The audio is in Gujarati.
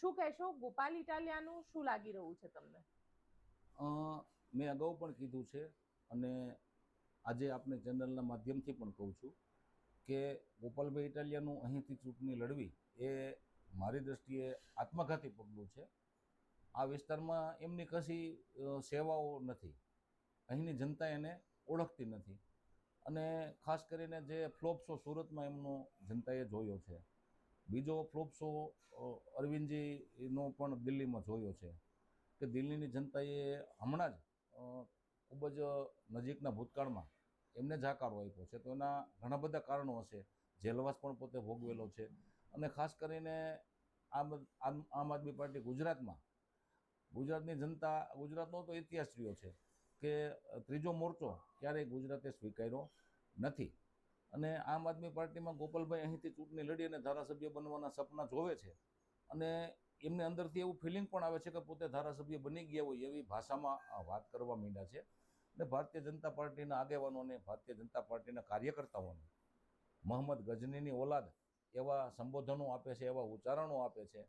શું કહેશો? ગોપાલ ઇટાલિયાનું શું લાગી રહ્યું છે તમને? મેં અગાઉ પણ કીધું છે અને આજે આપણે ચેનલના માધ્યમથી પણ કહું છું કે ગોપાલભાઈ ઇટાલિયાનું અહીંથી ચૂંટણી લડવી એ મારી દૃષ્ટિએ આત્મઘાતી પગલું છે. આ વિસ્તારમાં એમની કશી સેવાઓ નથી. અહીંની જનતા એને ઓળખતી નથી. અને ખાસ કરીને જે ફ્લોપ શો સુરતમાં એમનો જનતાએ જોયો છે. બીજો ફ્લોપ શો અરવિંદજીનો પણ દિલ્હીમાં જોયો છે કે દિલ્હીની જનતાએ હમણાં જ ખૂબ જ નજીકના ભૂતકાળમાં એમને જાકારો આપ્યો છે. તો એના ઘણા બધા કારણો હશે. જેલવાસ પણ પોતે ભોગવેલો છે. અને ખાસ કરીને આમ આમ આદમી પાર્ટી ગુજરાતમાં, ગુજરાતની જનતા, ગુજરાતનો તો ઇતિહાસ રહ્યો છે કે ત્રીજો મોરચો ક્યારેય ગુજરાતે સ્વીકાર્યો નથી. અને આમ આદમી પાર્ટીમાં ગોપાલભાઈ અહીંથી ચૂંટણી લડી અને ધારાસભ્ય બનવાના સપના જોવે છે. અને એમને અંદરથી એવું ફિલિંગ પણ આવે છે કે પોતે ધારાસભ્ય બની ગયા હોય એવી ભાષામાં વાત કરવા માંડ્યા છે. અને ભારતીય જનતા પાર્ટીના આગેવાનોને ભારતીય જનતા પાર્ટીના કાર્યકર્તાઓને, મોહમ્મદ ગજનીની ઓલાદ એવા સંબોધનો આપે છે, એવા ઉચ્ચારણો આપે છે.